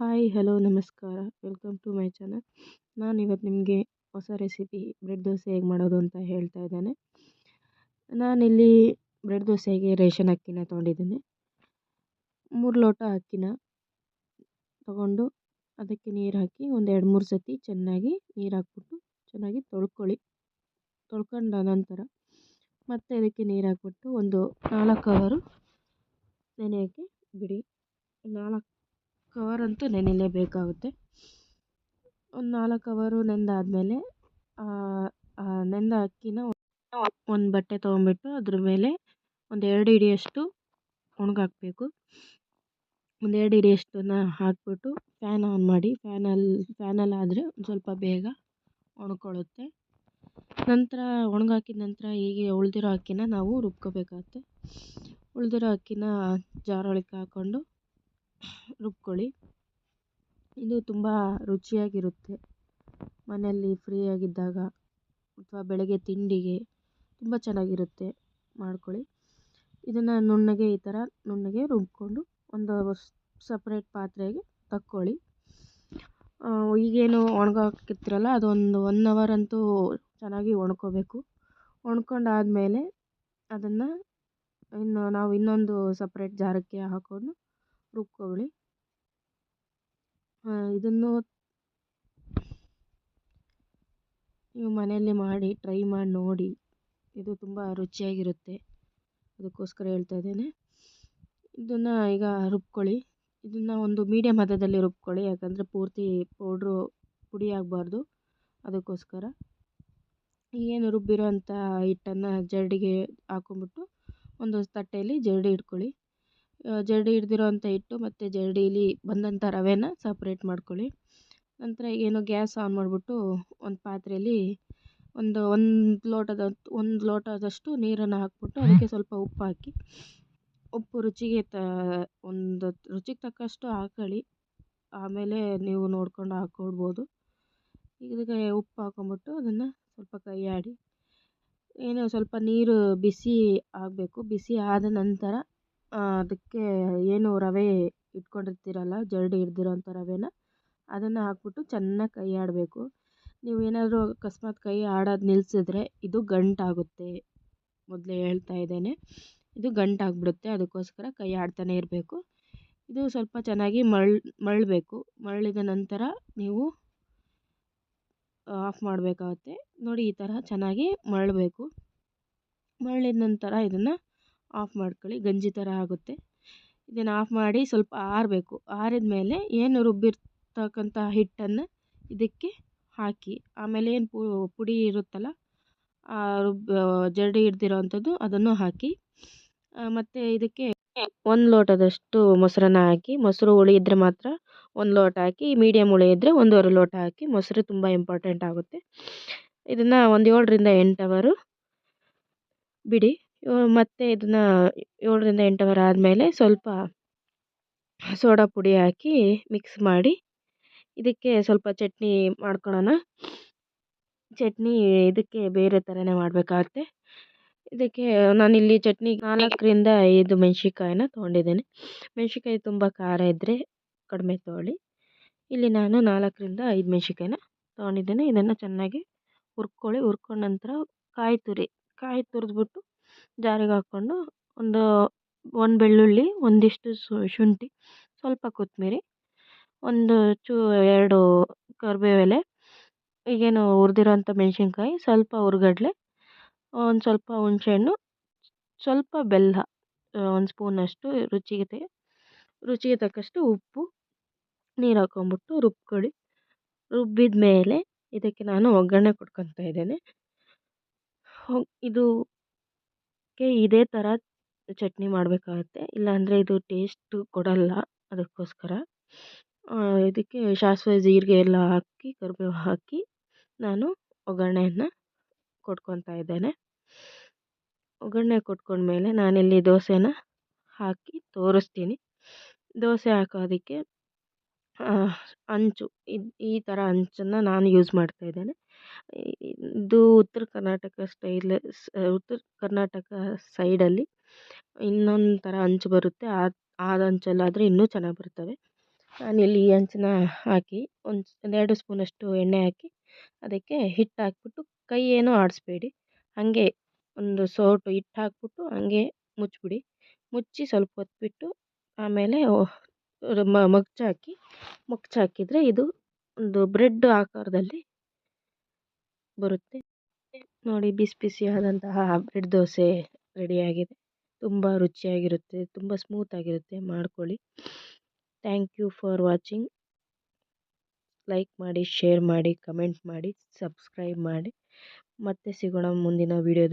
Hi, hello, ನಮಸ್ಕಾರ. Welcome to my channel. ನಾನು ಇವತ್ತು ನಿಮಗೆ ಹೊಸ ರೆಸಿಪಿ ಬ್ರೆಡ್ ದೋಸೆ ಹೇಗೆ ಮಾಡೋದು ಅಂತ ಹೇಳ್ತಾ ಇದ್ದೇನೆ. ನಾನಿಲ್ಲಿ ಬ್ರೆಡ್ ದೋಸೆಗೆ ರೇಷನ್ ಅಕ್ಕಿನ ತೊಗೊಂಡಿದ್ದೀನಿ. ಮೂರು ಲೋಟ ಅಕ್ಕಿನ ತಗೊಂಡು ಅದಕ್ಕೆ ನೀರು ಹಾಕಿ ಒಂದು ಎರಡು ಮೂರು ಸತಿ ಚೆನ್ನಾಗಿ ನೀರು ಹಾಕ್ಬಿಟ್ಟು ಚೆನ್ನಾಗಿ ತೊಳ್ಕೊಳ್ಳಿ. ತೊಳ್ಕೊಂಡ ನಂತರ ಮತ್ತೆ ಅದಕ್ಕೆ ನೀರು ಹಾಕ್ಬಿಟ್ಟು ಒಂದು ನಾಲ್ಕು ಅವರು ನೆನೆಯೋಕ್ಕೆ ಬಿಡಿ. ನಾಲ್ಕು ಕವರಂತೂ ನೆನೆಯಲೇಬೇಕಾಗುತ್ತೆ ಒಂದು ನಾಲ್ಕು ಅವರು ನೆಂದಾದಮೇಲೆ ನೆಂದ ಅಕ್ಕಿನ ಒಂದು ಬಟ್ಟೆ ತೊಗೊಂಬಿಟ್ಟು ಅದ್ರ ಮೇಲೆ ಒಂದು ಎರಡು ಹಿಡಿಯಷ್ಟು ಒಣಗಾಕಬೇಕು. ಒಂದು ಎರಡು ಹಿಡಿಯಷ್ಟನ್ನು ಹಾಕ್ಬಿಟ್ಟು ಫ್ಯಾನ್ ಆನ್ ಮಾಡಿ ಫ್ಯಾನಲ್ಲಿ ಫ್ಯಾನಲ್ಲಿ ಆದರೆ ಸ್ವಲ್ಪ ಬೇಗ ಒಣಕೊಳ್ಳುತ್ತೆ. ನಂತರ ಒಣಗಾಕಿದ ನಂತರ ಹೀಗೆ ಉಳಿದಿರೋ ಅಕ್ಕಿನ ನಾವು ರುಬ್ಕೋಬೇಕಾಗುತ್ತೆ. ಉಳಿದಿರೋ ಅಕ್ಕಿನ ಜಾರೊಳಕ್ಕೆ ಹಾಕ್ಕೊಂಡು ರುಬ್ಕೊಳ್ಳಿ. ಇದು ತುಂಬ ರುಚಿಯಾಗಿರುತ್ತೆ. ಮನೆಯಲ್ಲಿ ಫ್ರೀ ಆಗಿದ್ದಾಗ ಅಥವಾ ಬೆಳಗ್ಗೆ ತಿಂಡಿಗೆ ತುಂಬ ಚೆನ್ನಾಗಿರುತ್ತೆ. ಮಾಡ್ಕೊಳ್ಳಿ. ಇದನ್ನು ನುಣ್ಣಗೆ ಈ ಥರ ನುಣ್ಣಗೆ ರುಬ್ಕೊಂಡು ಒಂದು ಸಪ್ರೇಟ್ ಪಾತ್ರೆಗೆ ತಕ್ಕೊಳ್ಳಿ. ಈಗೇನು ಒಣಗಾಕಿರ್ತೀರಲ್ಲ, ಅದೊಂದು ಒನ್ ಅವರ್ ಅಂತೂ ಚೆನ್ನಾಗಿ ಒಣ್ಕೋಬೇಕು. ಒಣ್ಕೊಂಡಾದಮೇಲೆ ಅದನ್ನು ಇನ್ನು ನಾವು ಇನ್ನೊಂದು ಸಪ್ರೇಟ್ ಜಾರಕ್ಕೆ ಹಾಕ್ಕೊಂಡು ರುಬ್ಕೊಳ್ಳಿ ಇದನ್ನು ನೀವು ಮನೆಯಲ್ಲಿ ಮಾಡಿ ಟ್ರೈ ಮಾಡಿ ನೋಡಿ. ಇದು ತುಂಬ ರುಚಿಯಾಗಿರುತ್ತೆ. ಅದಕ್ಕೋಸ್ಕರ ಹೇಳ್ತಾ ಇದ್ದೇನೆ. ಇದನ್ನು ಈಗ ರುಬ್ಕೊಳ್ಳಿ. ಇದನ್ನು ಒಂದು ಮೀಡಿಯಮ್ ಹದದಲ್ಲಿ ರುಬ್ಕೊಳ್ಳಿ. ಯಾಕಂದರೆ ಪೂರ್ತಿ ಪೌಡ್ರು ಪುಡಿ ಆಗಬಾರ್ದು. ಅದಕ್ಕೋಸ್ಕರ ಏನು ರುಬ್ಬಿರೋ ಅಂಥ ಹಿಟ್ಟನ್ನು ಜರಡಿಗೆ ಹಾಕ್ಕೊಂಬಿಟ್ಟು ಒಂದು ತಟ್ಟೆಯಲ್ಲಿ ಜರಡಿ ಇಟ್ಕೊಳ್ಳಿ. ಜರಡಿ ಹಿಡ್ದಿರೋ ಅಂಥ ಹಿಟ್ಟು ಮತ್ತು ಜರಡೀಲಿ ಬಂದಂಥ ರವೆನ ಸಪ್ರೇಟ್ ಮಾಡ್ಕೊಳ್ಳಿ. ನಂತರ ಏನು ಗ್ಯಾಸ್ ಆನ್ ಮಾಡಿಬಿಟ್ಟು ಒಂದು ಪಾತ್ರೆಯಲ್ಲಿ ಒಂದು ಒಂದು ಲೋಟದ, ಒಂದು ಲೋಟದಷ್ಟು ನೀರನ್ನು ಹಾಕ್ಬಿಟ್ಟು ಅದಕ್ಕೆ ಸ್ವಲ್ಪ ಉಪ್ಪು ಹಾಕಿ. ಉಪ್ಪು ರುಚಿಗೆ ತ, ಒಂದು ರುಚಿಗೆ ತಕ್ಕಷ್ಟು ಹಾಕೊಳ್ಳಿ. ಆಮೇಲೆ ನೀವು ನೋಡಿಕೊಂಡು ಹಾಕ್ಕೊಡ್ಬೋದು ಇದಕ್ಕೆ ಉಪ್ಪು ಹಾಕೊಂಬಿಟ್ಟು ಅದನ್ನು ಸ್ವಲ್ಪ ಕೈ ಆಡಿ. ಏನು ಸ್ವಲ್ಪ ನೀರು ಬಿಸಿ ಆಗಬೇಕು. ಬಿಸಿ ಆದ ನಂತರ ಅದಕ್ಕೆ ಏನು ರವೆ ಇಟ್ಕೊಂಡಿರ್ತೀರಲ್ಲ, ಜರಡಿ ಹಿಡ್ದಿರೋಂಥ ರವೆನ, ಅದನ್ನು ಹಾಕ್ಬಿಟ್ಟು ಚೆನ್ನಾಗಿ ಕೈ ಆಡಬೇಕು ನೀವು ಏನಾದರೂ ಅಕಸ್ಮಾತ್ ಕೈ ಆಡೋದು ನಿಲ್ಲಿಸಿದ್ರೆ ಇದು ಗಂಟಾಗುತ್ತೆ. ಮೊದಲೇ ಹೇಳ್ತಾ ಇದ್ದೇನೆ, ಇದು ಗಂಟಾಗ್ಬಿಡುತ್ತೆ, ಅದಕ್ಕೋಸ್ಕರ ಕೈ ಆಡ್ತಾನೆ ಇರಬೇಕು. ಇದು ಸ್ವಲ್ಪ ಚೆನ್ನಾಗಿ ಮಳ್ ಮರಳಬೇಕು ಮರಳಿದ ನಂತರ ನೀವು ಆಫ್ ಮಾಡಬೇಕಾಗುತ್ತೆ. ನೋಡಿ ಈ ಥರ ಚೆನ್ನಾಗಿ ಮರಳಬೇಕು ಮರಳಿದ ನಂತರ ಇದನ್ನು ಆಫ್ ಮಾಡ್ಕೊಳ್ಳಿ, ಗಂಜಿ ಥರ ಆಗುತ್ತೆ. ಇದನ್ನು ಆಫ್ ಮಾಡಿ ಸ್ವಲ್ಪ ಆರಬೇಕು. ಆರಿದ ಮೇಲೆ ಏನು ರುಬ್ಬಿರ್ತಕ್ಕಂಥ ಹಿಟ್ಟನ್ನು ಇದಕ್ಕೆ ಹಾಕಿ, ಆಮೇಲೆ ಏನು ಪುಡಿ ಇರುತ್ತಲ್ಲ ರುಬ್ಬ ಜರಡಿ ಹಿಡ್ದಿರೋ ಅಂಥದ್ದು ಅದನ್ನು ಹಾಕಿ ಮತ್ತು ಇದಕ್ಕೆ ಒಂದು ಲೋಟದಷ್ಟು ಮೊಸರನ್ನ ಹಾಕಿ, ಮೊಸರು ಹುಳಿ ಇದ್ದರೆ ಮಾತ್ರ ಒಂದು ಲೋಟ ಹಾಕಿ ಮೀಡಿಯಮ್ ಹುಳಿ ಇದ್ದರೆ ಒಂದೂವರೆ ಲೋಟ ಹಾಕಿ, ಮೊಸರು ತುಂಬ ಇಂಪಾರ್ಟೆಂಟ್ ಆಗುತ್ತೆ. ಇದನ್ನು ಒಂದು ಏಳರಿಂದ ಎಂಟು ಅವರು ಬಿಡಿ. ಮತ್ತು ಇದನ್ನು ಏಳರಿಂದ ಎಂಟು ಅವರ್ ಆದಮೇಲೆ ಸ್ವಲ್ಪ ಸೋಡಾ ಪುಡಿ ಹಾಕಿ ಮಿಕ್ಸ್ ಮಾಡಿ, ಇದಕ್ಕೆ ಸ್ವಲ್ಪ ಚಟ್ನಿ ಮಾಡ್ಕೊಳ್ಳೋಣ ಚಟ್ನಿ ಇದಕ್ಕೆ ಬೇರೆ ಥರನೇ ಮಾಡಬೇಕಾಗತ್ತೆ. ಇದಕ್ಕೆ ನಾನಿಲ್ಲಿ ಚಟ್ನಿ ನಾಲ್ಕರಿಂದ ಐದು ಮೆಣಸಿನ್ಕಾಯಿನ ತೊಗೊಂಡಿದ್ದೇನೆ. ಮೆಣಸಿನ್ಕಾಯಿ ತುಂಬ ಖಾರ ಇದ್ದರೆ ಕಡಿಮೆ ತೊಗೊಳ್ಳಿ. ಇಲ್ಲಿ ನಾನು ನಾಲ್ಕರಿಂದ ಐದು ಮೆಣಸಿನ್ಕಾಯಿನ ತೊಗೊಂಡಿದ್ದೇನೆ. ಇದನ್ನು ಚೆನ್ನಾಗಿ ಹುರ್ಕೊಳ್ಳಿ. ಹುರ್ಕೊಂಡ ನಂತರ ಕಾಯಿ ತುರಿ, ಕಾಯಿ ತುರಿದ್ಬಿಟ್ಟು ಜಾರಿಗೆ ಹಾಕ್ಕೊಂಡು ಒಂದು ಒಂದು ಬೆಳ್ಳುಳ್ಳಿ, ಒಂದಿಷ್ಟು ಶುಂಠಿ, ಸ್ವಲ್ಪ ಕೊತ್ತಂಬ್ರಿ ಒಂದು ಚೂ, ಎರಡು ಕರಿಬೇವೆಲೆ, ಈಗೇನು ಹುರಿದಿರೋಂಥ ಮೆಣಸಿನ್ಕಾಯಿ, ಸ್ವಲ್ಪ ಹುರ್ಗಡ್ಲೆ, ಒಂದು ಸ್ವಲ್ಪ ಹುಣಸೆಹಣ್ಣು, ಸ್ವಲ್ಪ ಬೆಲ್ಲ ಒಂದು ಸ್ಪೂನಷ್ಟು ರುಚಿಗೆ ರುಚಿಗೆ ತಕ್ಕಷ್ಟು ಉಪ್ಪು, ನೀರು ಹಾಕ್ಕೊಂಬಿಟ್ಟು ರುಬ್ಕೊಳ್ಳಿ. ರುಬ್ಬಿದ ಮೇಲೆ ಇದಕ್ಕೆ ನಾನು ಒಗ್ಗರಣೆ ಕೊಟ್ಕೊತಾ ಇದ್ದೇನೆ. ಇದು ಕ್ಕೆ ಇದೇ ಥರ ಚಟ್ನಿ ಮಾಡಬೇಕಾಗತ್ತೆ. ಇಲ್ಲಾಂದರೆ ಇದು ಟೇಸ್ಟು ಕೊಡಲ್ಲ ಅದಕ್ಕೋಸ್ಕರ. ಇದಕ್ಕೆ ಸಾಸಿವೆ ಜೀರಿಗೆ ಎಲ್ಲ ಹಾಕಿ, ಕರಿಬೇವು ಹಾಕಿ ನಾನು ಒಗ್ಗರಣೆಯನ್ನು ಕೊಟ್ಕೊತಾ ಇದ್ದೇನೆ. ಒಗ್ಗರಣೆ ಕೊಟ್ಕೊಂಡ್ಮೇಲೆ ನಾನಿಲ್ಲಿ ದೋಸೆನ ಹಾಕಿ ತೋರಿಸ್ತೀನಿ. ದೋಸೆ ಹಾಕೋದಕ್ಕೆ ಅಂಚು, ಇದು ಈ ಥರ ಅಂಚನ್ನು ನಾನು ಯೂಸ್ ಮಾಡ್ತಾ ಇದ್ದೇನೆ. ಇದು ಉತ್ತರ ಕರ್ನಾಟಕ ಸ್ಟೈಲ್ ಉತ್ತರ ಕರ್ನಾಟಕ ಸೈಡಲ್ಲಿ ಇನ್ನೊಂದು ಥರ ಹಂಚು ಬರುತ್ತೆ. ಆ ಆ ಹಂಚಲ್ಲಾದರೆ ಇನ್ನೂ ಚೆನ್ನಾಗಿ ಬರ್ತವೆ. ನಾನಿಲ್ಲಿ ಈ ಹಂಚನ್ನ ಹಾಕಿ ಒಂದು ಒಂದೆರಡು ಸ್ಪೂನಷ್ಟು ಎಣ್ಣೆ ಹಾಕಿ ಅದಕ್ಕೆ ಹಿಟ್ಟು ಹಾಕ್ಬಿಟ್ಟು ಕೈ ಏನೂ ಆಡಿಸ್ಬೇಡಿ. ಹಾಗೆ ಒಂದು ಸೋಟು ಹಿಟ್ಟು ಹಾಕ್ಬಿಟ್ಟು ಹಂಗೆ ಮುಚ್ಚಿಬಿಡಿ ಮುಚ್ಚಿ ಸ್ವಲ್ಪ ಹೊತ್ತು ಬಿಟ್ಟು ಆಮೇಲೆ ಮಗ್ಚಾಕಿ, ಮಗ್ಚಾಕಿದರೆ ಇದು ಒಂದು ಬ್ರೆಡ್ ಆಕಾರದಲ್ಲಿ ಬರುತ್ತೆ. ನೋಡಿ, ಬಿಸಿ ಬಿಸಿಯಾದಂತಹ ಬ್ರೆಡ್ ದೋಸೆ ರೆಡಿಯಾಗಿದೆ. ತುಂಬ ರುಚಿಯಾಗಿರುತ್ತೆ, ತುಂಬ ಸ್ಮೂತಾಗಿರುತ್ತೆ ಮಾಡ್ಕೊಳ್ಳಿ. Thank you for watching. Like ಮಾಡಿ, ಶೇರ್ ಮಾಡಿ, ಕಮೆಂಟ್ ಮಾಡಿ, ಸಬ್ಸ್ಕ್ರೈಬ್ ಮಾಡಿ. ಮತ್ತೆ ಸಿಗೋಣ ಮುಂದಿನ ವೀಡಿಯೋದಲ್ಲಿ.